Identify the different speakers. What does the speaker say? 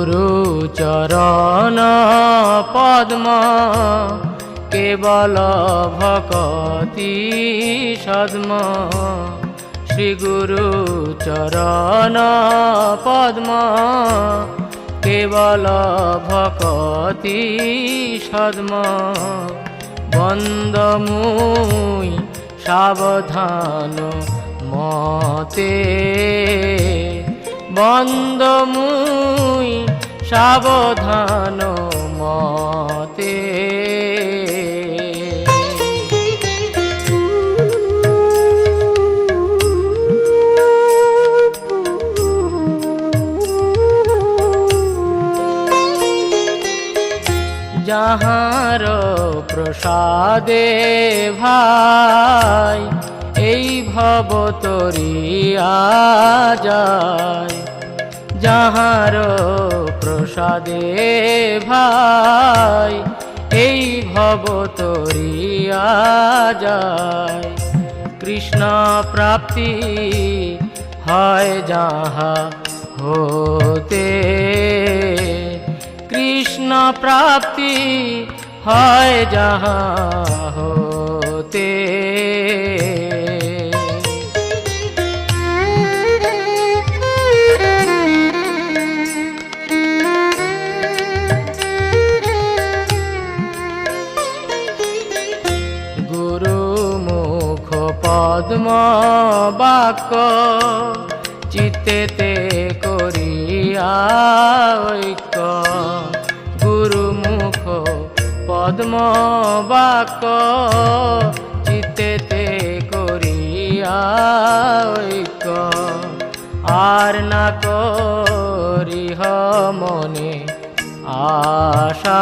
Speaker 1: গুরু চরণ পদ্ম, কেবল ভকতি সদ্ম। শ্রী গুরু চরণ পদ্ম, কেবল ভকতি সদ্ম। বন্দমুই সাবধান মতে বন্দমুই সাবধান মতে। যাহার প্রসাদে ভাই এই ভব যায় যাহার প্রসাদে ভাই, এই ভব যায় কৃষ্ণ প্রাপ্তি হয় যাহা হতে, কৃষ্ণ প্রাপ্তি হয় যাহা হতে। পদ্ম বাক্য চিত্তেতে করিয়া ঐক্য। গুরু মুখ পদ্ম বাক্য চিত্তেতে করিয়া ঐক্য। আর না করিহ মনে আশা।